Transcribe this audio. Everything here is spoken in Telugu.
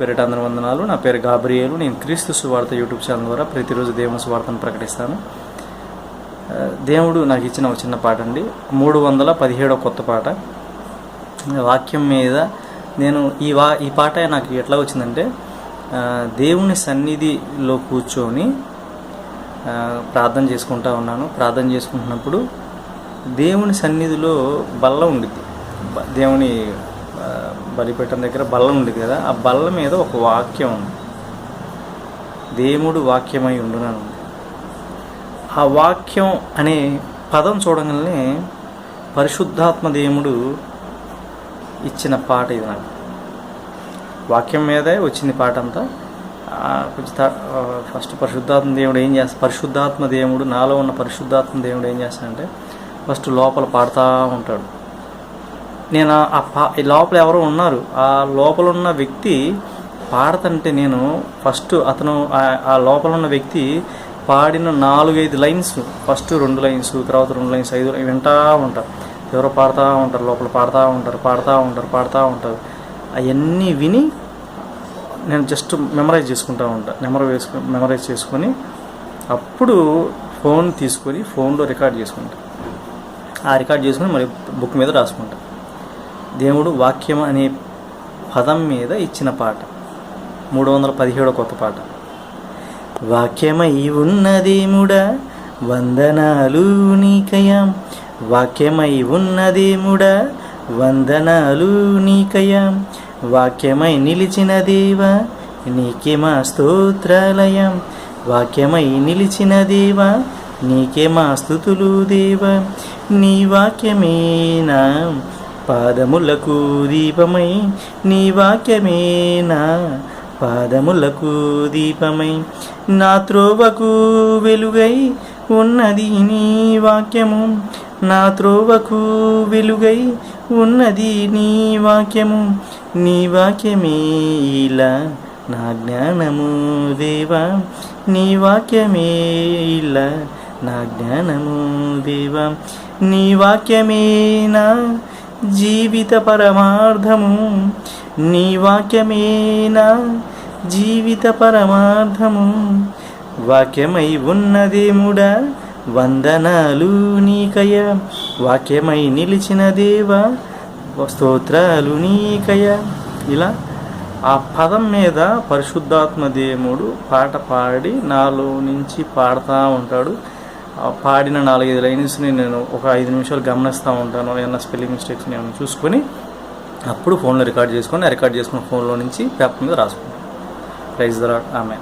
పేరిట అందరి వందనాలు. నా పేరు గాబ్రియేలు. నేను క్రీస్తు సువార్త యూట్యూబ్ ఛానల్ ద్వారా ప్రతిరోజు దేవుని సువార్తను ప్రకటిస్తాను. దేవుడు నాకు ఇచ్చిన ఒక చిన్న పాట అండి. మూడు వందల పదిహేడో కొత్త పాట. వాక్యం మీద నేను ఈ వా ఈ పాట నాకు ఎట్లా వచ్చిందంటే దేవుని సన్నిధిలో కూర్చొని ప్రార్థన చేసుకుంటా ఉన్నాను. ప్రార్థన చేసుకుంటున్నప్పుడు దేవుని సన్నిధిలో బల్ల ఉండిద్ది. దేవుని బలిపీఠం దగ్గర బల్ల ఉంది కదా ఆ బల్ల మీద ఒక వాక్యం ఉంది. దేవుడు వాక్యమై ఉండునని ఉంది. ఆ వాక్యం అనే పదం చూడగానే పరిశుద్ధాత్మ దేవుడు ఇచ్చిన పాట ఇది నాకు. వాక్యం మీదే వచ్చింది పాట అంతా. కొంచెం ఫస్ట్ పరిశుద్ధాత్మ దేవుడు ఏం చేస్తా పరిశుద్ధాత్మ దేవుడు నాలో ఉన్న పరిశుద్ధాత్మ దేవుడు ఏం చేస్తాడంటే ఫస్ట్ లోపల పాడుతూ ఉంటాడు. నేను ఆ- పా ఈ లోపల ఎవరో ఉన్నారు. ఆ లోపల ఉన్న వ్యక్తి పాడతంటే నేను ఫస్ట్ అతను ఆ- లోపల ఉన్న వ్యక్తి పాడిన నాలుగైదు లైన్స్ ఫస్ట్ రెండు లైన్స్ తర్వాత రెండు లైన్స్ ఐదు లైన్స్ వింటా ఉంటారు. ఎవరో పాడుతూ ఉంటారు లోపల పాడుతూ ఉంటారు పాడుతూ ఉంటారు పాడుతూ ఉంటారు. అవన్నీ విని నేను జస్ట్ మెమరైజ్ చేసుకుంటూ ఉంటా. మెమరీ వేసుకు మెమరైజ్ చేసుకొని అప్పుడు ఫోన్ తీసుకొని ఫోన్లో రికార్డ్ చేసుకుంటా. ఆ రికార్డ్ చేసుకొని మరి బుక్ మీద రాసుకుంటాను దేవుడు వాక్యం అనే పదం మీద ఇచ్చిన పాట. మూడు వందల పదిహేడో కొత్త పాట. వాక్యమై ఉన్నదేముడా వందనాలు నీకయాం వాక్యమై ఉన్నదేముడా వందనాలు నీకయాం వాక్యమై నిలిచిన దేవా నీకే మా స్తోత్రాలయం వాక్యమై నిలిచిన దేవా నీకే మా స్థుతులు దేవా. నీ వాక్యమేనా? పాదములకు దీపమై నీ వాక్యమేనా? పాదములకు దీపమై నా త్రోవకు వెలుగై ఉన్నది నీ వాక్యము. నా త్రోవకు వెలుగై ఉన్నది నీ వాక్యము. నీ వాక్యమే ఇలా నా జ్ఞానము దేవా. నీ వాక్యమే ఇలా నా జ్ఞానము దేవా. నీ వాక్యమే నా జీవిత పరమార్థము నీ వాక్యమేనా? జీవిత పరమార్థము వాక్యమై ఉన్నదేముడా వందనాలు నీకయ వాక్యమై నిలిచిన దేవా స్తోత్రాలు నీకయ ఇలా ఆ పదం మీద పరిశుద్ధాత్మ దేవుడు పాట పాడి నాలో నుంచి పాడుతూ ఉంటాడు. పాడిన నాలుగైదు లైన్స్ని నేను ఒక ఐదు నిమిషాలు గమనిస్తూ ఉంటాను ఏమన్నా స్పెల్లింగ్ మిస్టేక్స్ నేను చూసుకొని అప్పుడు ఫోన్లో రికార్డ్ చేసుకొని రికార్డ్ చేసుకున్న ఫోన్లో నుంచి పేపర్ మీద రాసుకుంటాను ప్రైజ్ దరా ఆమె